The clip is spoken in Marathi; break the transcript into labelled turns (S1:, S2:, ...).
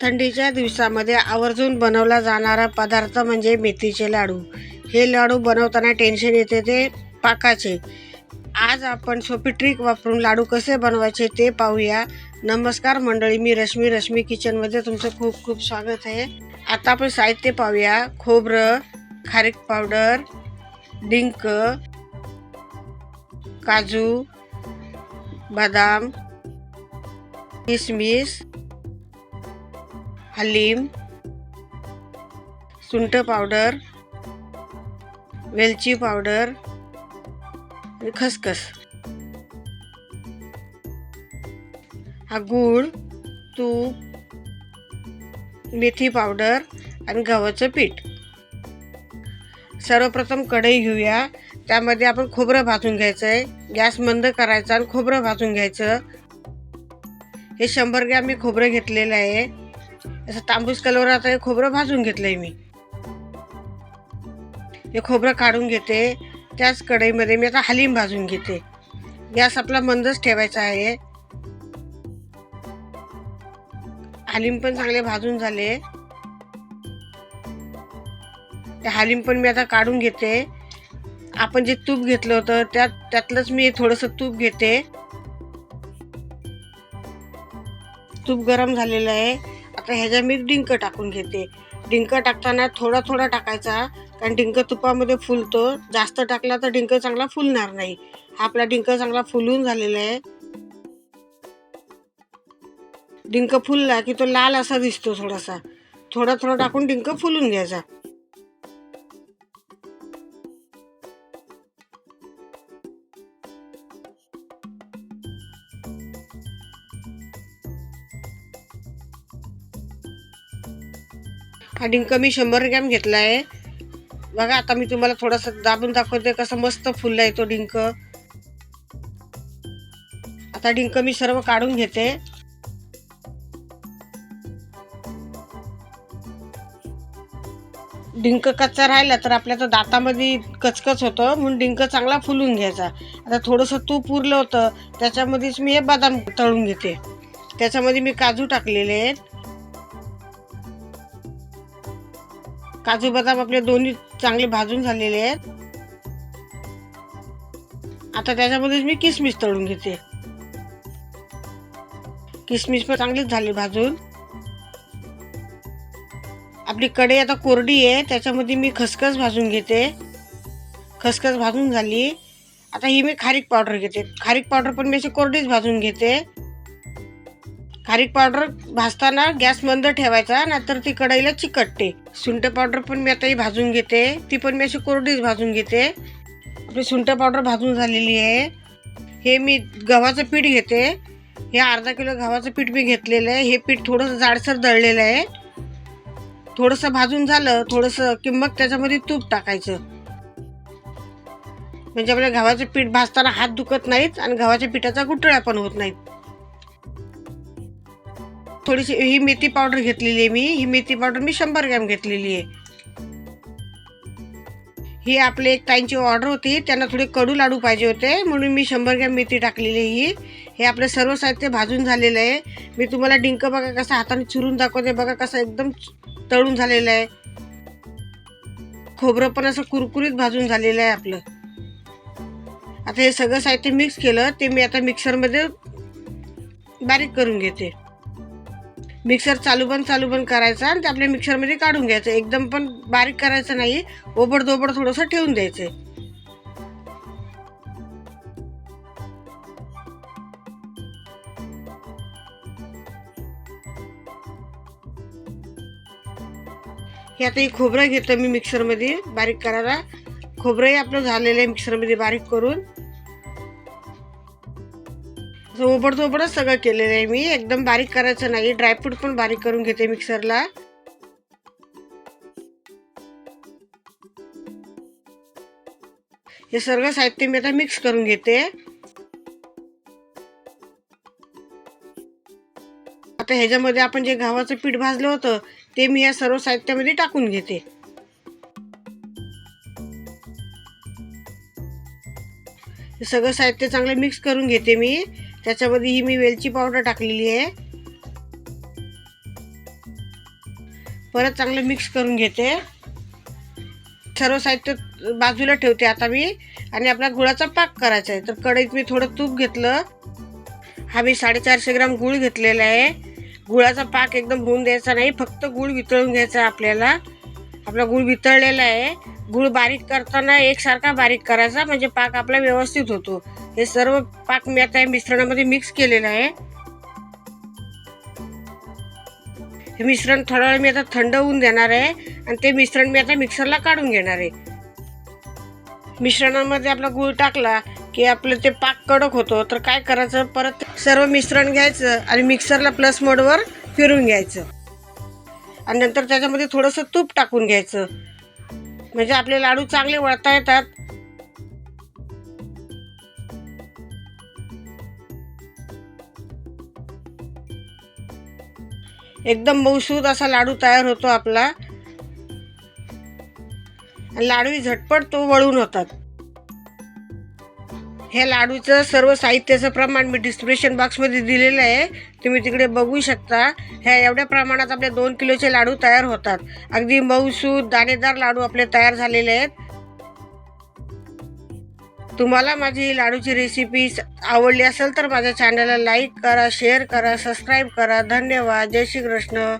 S1: थंडीच्या दिवसामध्ये आवर्जून बनवला जाणारा पदार्थ म्हणजे मेथीचे लाडू. हे लाडू बनवताना टेन्शन येते ते पाकाचे. आज आपण सोपी ट्रिक वापरून लाडू कसे बनवायचे ते पाहूया. नमस्कार मंडळी मी रश्मी रश्मी किचनमध्ये तुमचं खूप खूप स्वागत आहे. आता आपण साहित्य पाहूया. खोबरं खारीक पावडर डिंक काजू बदाम किसमिस हलीम सुंठ पावडर वेलची पावडर आणि खसखस. हा गूळ तूप मेथी पावडर आणि गव्हाचं पीठ. सर्वप्रथम कढई घेऊया. त्यामध्ये आपण खोबरं भाजून घ्यायचं आहे गॅस मंद करायचा आणि खोबरं भाजून घ्यायचं. हे शंभर ग्रॅम मी खोबरं घेतलेलं आहे. असं तांबूस कलर आता हे खोबरं भाजून घेतलंय मी. हे खोबरं काढून घेते. त्याच कढईमध्ये मी आता हलीम भाजून घेते. गॅस आपला मंदच ठेवायचा आहे. हलीम पण चांगले भाजून झाले. ते हलीम पण मी आता काढून घेते. आपण जे तूप घेतलं होतं त्यात त्यातलंच मी थोडंसं तूप घेते. तूप गरम झालेलं आहे. आता ह्याच्या मी डिंक टाकून घेते. डिंक टाकताना थोडा थोडा टाकायचा कारण डिंक तुपामध्ये फुलतो. जास्त टाकला तर डिंक चांगला फुलणार नाही. हा आपला डिंक चांगला फुलून झालेला आहे. डिंक फुलला की तो लाल असा दिसतो थोडासा. थोडा थोडा टाकून डिंक फुलून घ्यायचा. हा डिंक मी शंभर ग्रॅम घेतला आहे बघा आता मी तुम्हाला थोडंसं दाबून दाखवते कसं मस्त फुलला आहे तो डिंक. आता डिंक मी सर्व काढून घेते. डिंक कच्चा राहिला तर आपल्या तो दातामध्ये कचकच होतं म्हणून डिंक चांगला फुलून घ्यायचा. आता थोडंसं तूप उरलं होतं त्याच्यामध्येच मी हे बदाम तळून घेते. त्याच्यामध्ये मी काजू टाकलेले आहेत. काजू बदाम आपले दोन्ही चांगले भाजून झालेले आहेत. आता त्याच्यामध्येच मी किसमिस तळून घेते. किसमिस पण चांगलीच झाली भाजून. आपली कढई आता कोरडी आहे त्याच्यामध्ये मी खसखस भाजून घेते. खसखस भाजून झाली. आता ही मी खारीक पावडर घेते. खारीक पावडर पण मी अशी कोरडीच भाजून घेते. खारीक पावडर भाजताना गॅस मंद ठेवायचा नाहीतर ती कढईला चिकटते. सुंठ पावडर पण मी आता ही भाजून घेते. ती पण मी अशी कोरडीच भाजून घेते. आपली सुंठ पावडर भाजून झालेली आहे. हे मी गव्हाचं पीठ घेते. हे अर्धा किलो गव्हाचं पीठ मी घेतलेलं आहे. हे पीठ थोडंसं जाडसर दळलेलं आहे. थोडंसं भाजून झालं थोडंसं की मग त्याच्यामध्ये तूप टाकायचं. म्हणजे आपल्या गव्हाचं पीठ भाजताना हात दुखत नाहीत आणि गव्हाच्या पिठाचा गुटळ्या पण होत नाहीत. थोडीशी ही मेथी पावडर घेतलेली आहे मी. ही मेथी पावडर मी शंभर ग्रॅम घेतलेली आहे. ही आपली एक ताईंची ऑर्डर होती. त्यांना थोडे कडू लाडू पाहिजे होते. म्हणून मी शंभर ग्रॅम मेथी टाकलेली ही. हे आपलं सर्व साहित्य भाजून झालेलं आहे. मी तुम्हाला डिंक बघा कसा हाताने चुरून दाखवते. बघा कसं एकदम तळून झालेलं आहे. खोबरं पण असं कुरकुरीत भाजून झालेलं आहे आपलं. आता हे सगळं साहित्य मिक्स केलं. ते मी आता मिक्सरमध्ये बारीक करून घेते. मिक्सर चालू बंद चालू बंद करायचा आणि ते आपल्या मिक्सरमध्ये काढून घ्यायचं. एकदम पण बारीक करायचं नाही. ओबड दोबड थोडंसं ठेवून द्यायचं. हे आता हे खोबरं घेतलं मी मिक्सरमध्ये बारीक करायला. खोबरंही आपलं झालेलं आहे मिक्सरमध्ये बारीक करून. असं ओबड सगळं केलेलं आहे मी. एकदम बारीक करायचं नाही. ड्रायफ्रूट पण बारीक करून घेते मिक्सरला हे सर्व साहित्य मी आता मिक्स करून घेते. आता ह्याच्यामध्ये आपण जे गव्हाचं पीठ भाजलं होतं ते मी या सर्व साहित्यामध्ये टाकून घेते. हे सगळं साहित्य चांगलं मिक्स करून घेते मी. त्याच्यामध्ये ही मी वेलची पावडर टाकलेली आहे. परत चांगलं मिक्स करून घेते. सर्व साहित्य बाजूला ठेवते आता मी. आणि आपला गुळाचा पाक करायचा आहे. तर कढईत मी थोडं तूप घेतलं. हा मी साडेचारशे ग्राम गुळ घेतलेला आहे. गुळाचा पाक एकदम होऊन द्यायचा नाही. फक्त गुळ वितळून घ्यायचा आपल्याला. आपला गुळ वितळलेला आहे. गुळ बारीक करताना एकसारखा बारीक करायचा. म्हणजे पाक आपला व्यवस्थित होतो. हे सर्व पाक मी आता या मिश्रणामध्ये मिक्स केलेलं आहे. हे मिश्रण थोडा वेळ मी आता थंड होऊन देणार आहे आणि ते मिश्रण मी आता मिक्सरला काढून घेणार आहे. मिश्रणामध्ये आपला गूळ टाकला की आपलं ते पाक कडक होतो तर काय करायचं? परत सर्व मिश्रण घ्यायचं आणि मिक्सरला प्लस मोडवर फिरून घ्यायचं. आणि नंतर त्याच्यामध्ये थोडंसं तूप टाकून घ्यायचं. म्हणजे आपले लाडू चांगले वळता येतात. एकदम मऊसूद असा लाडू तयार होतो आपला. लाडवी झटपट तो वळून होतात. ह्या लाडूचं सर्व साहित्याचं प्रमाण मी डिस्क्रिप्शन बॉक्समध्ये दिलेलं आहे. तुम्ही तिकडे बघू शकता. ह्या एवढ्या प्रमाणात आपले दोन किलोचे लाडू तयार होतात. अगदी मऊसूद दाणेदार लाडू आपले तयार झालेले आहेत. तुम्हाला माझी लाडूची रेसिपी आवडली असेल तर माझ्या चॅनलला लाईक करा शेअर करा सबस्क्राईब करा. धन्यवाद. जय श्री कृष्ण